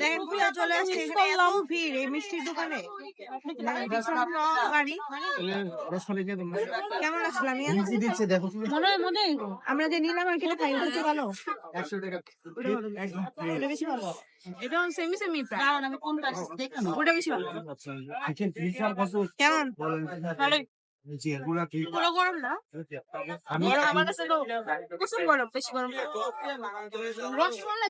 দেখেন পুরো চলে আসছে এখানে এত ভিড় এই মিষ্টির দোকানে কেমন আসলাম দিচ্ছে মনে হয় মনে আমরা যে নিলাম আর কিনা খাই ভালো একশো টাকা ওটা বেশি ভালো। এটা সেমি সেমি প্রায় আমি কোনটা দেখলাম ওটা বেশি ভালো কেমন? ভালোই জি এগুলা কি? পুরো গরম না? আমি গরম আমার কাছে তো প্রচুর গরম বেশি গরম রসগোল্লা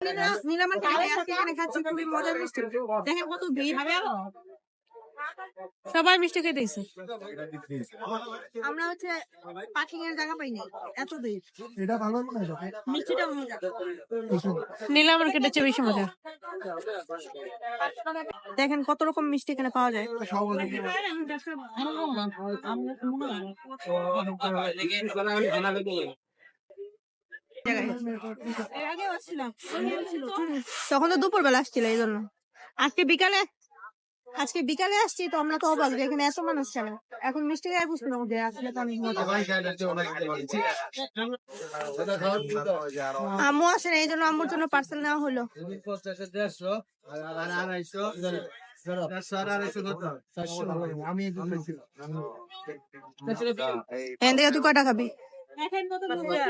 এখানে খাচ্ছি খুবই মজার মিষ্টি। দেখেন কত ভিড়। সবাই মিষ্টি খেতে এসে আমরা হচ্ছে পার্কিং এর জায়গা পাইনি এত ভিড় এটা ভালো না মিষ্টিটা মজা নীলা মার্কেট হচ্ছে বেশি মজা। দেখেন কত রকম মিষ্টি এখানে পাওয়া যায়। তখন তো দুপুর বেলা আসছিল এই জন্য। আজকে বিকালে আজকে বিকালে আসছি তো আমরা তো অবাক যে এখানে এত মানুষ ছিল। এখন মিষ্টি গায়ে বুঝলাম যে আসলে তো অনেক মজা আম্মু আসে এই জন্য আম্মুর জন্য পার্সেল নেওয়া হলো। এখান তুই কয়টা খাবি? কলে কেন খুশ না খাও